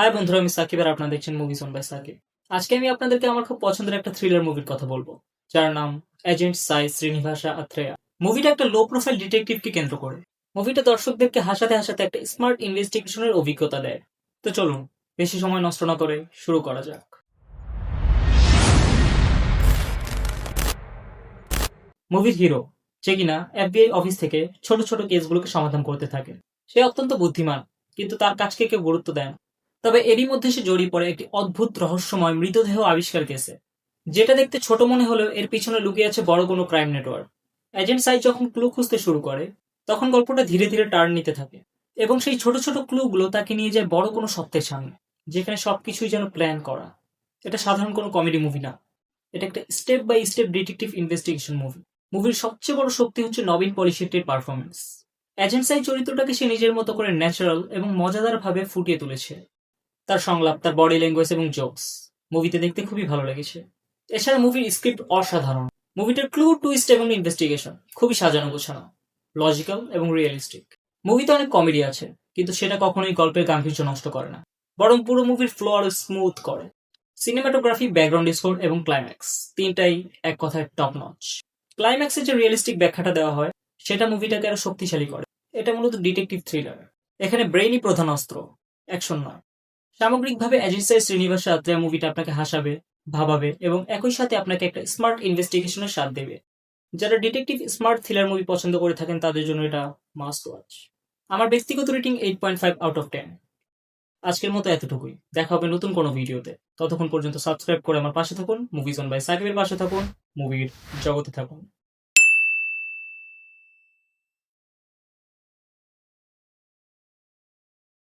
High বন্ধুরা, আমি সাকিব আর আপনারা দেখছেন মুভিজ অন বাই সাকিব আজকে আমি আপনাদেরকে আমার খুব পছন্দের একটা থ্রিলার মুভির কথা বলব, যার নাম এজেন্ট সাই শ্রীনিবাসা আত্রেয়া মুভিটা একটা লো প্রোফাইল ডিটেকটিভকে কেন্দ্র করে। মুভিটা দর্শকদেরকে হাসাতে হাসাতে একটা স্মার্ট ইনভেস্টিগেশনের অভিজ্ঞতা দেয়। তো চলুন, বেশি সময় নষ্ট না করে শুরু করা যাক। মুভির হিরো যে কিনা এফবিআই অফিস থেকে ছোট ছোট কেসগুলোকে সমাধান করতে থাকে। সে অত্যন্ত বুদ্ধিমান, কিন্তু তার কাজকে কেউ গুরুত্ব দেয় না। তবে এরই মধ্যে সে জড়িয়ে পড়ে একটি অদ্ভুত রহস্যময় মৃতদেহ আবিষ্কার কেসে যেটা দেখতে ছোট মনে হলেও এর পিছনে লুকিয়ে আছে বড় কোনো ক্রাইম নেটওয়ার্ক। এজেন্ট সাই যখন ক্লু খুঁজতে শুরু করে, তখন গল্পটা ধীরে ধীরে টার্ন নিতে থাকে এবং সেই ছোট ছোট ক্লুগুলো তাকে নিয়ে যায় বড় কোনো সত্যের সামনে, যেখানে সবকিছুই যেন প্ল্যান করা। এটা সাধারণ কোনো কমেডি মুভি না। এটা একটা step by step detective investigation movie. মুভির সবচেয়ে বড় শক্তি হচ্ছে নবীন পলিশেট্টির পারফরমেন্স এজেন্ট সাই চরিত্রটাকে সে নিজের মতো করে ন্যাচারাল এবং মজাদার ভাবে ফুটিয়ে তুলেছে। তার সংলাপ, তার বডি ল্যাঙ্গুয়েজ এবং জোকস মুভিতে দেখতে খুবই ভালো লেগেছে। এছাড়া মুভির স্ক্রিপ্ট অসাধারণ। মুভিটার ক্লু টুইস্ট এবং ইনভেস্টিগেশন খুবই সাজানো গোছানো। লজিক্যাল এবং রিয়েলিস্টিক মুভিতে অনেক কমেডি আছে, কিন্তু সেটা কখনোই গল্পের গাম্ভীর্য নষ্ট করে না। বরং পুরো মুভির ফ্লো আরও স্মুথ করে। সিনেমাটোগ্রাফি ব্যাকগ্রাউন্ড স্কোর এবং ক্লাইম্যাক্স তিনটাই এক কথায় টপ নচ ক্লাইম্যাক্সে যে রিয়েলিস্টিক ব্যাখ্যাটা দেওয়া হয়, সেটা মুভিটাকে আরও শক্তিশালী করে। এটা মূলত ডিটেকটিভ থ্রিলার এখানে ব্রেইনই প্রধান অস্ত্র। অ্যাকশন নয়। সামগ্রিকভাবে অ্যাজিসাই শ্রীনিবাস আত্রেয়া মুভিটা আপনাকে হাসাবে, ভাবাবে এবং একই সাথে আপনাকে একটা স্মার্ট ইনভেস্টিগেশনের স্বাদ দেবে। যারা ডিটেকটিভ স্মার্ট থ্রিলার মুভি পছন্দ করে থাকেন, তাদের জন্য এটা মাস্ট ওয়াচ আমার ব্যক্তিগত rating eight point five out of ten আজকের মতো এতটুকুই। দেখা হবে নতুন কোনো ভিডিওতে। ততক্ষণ পর্যন্ত সাবস্ক্রাইব করে আমার পাশে থাকুন মুভিজন বাই সাকিবের পাশে থাকুন মুভির জগতে থাকুন।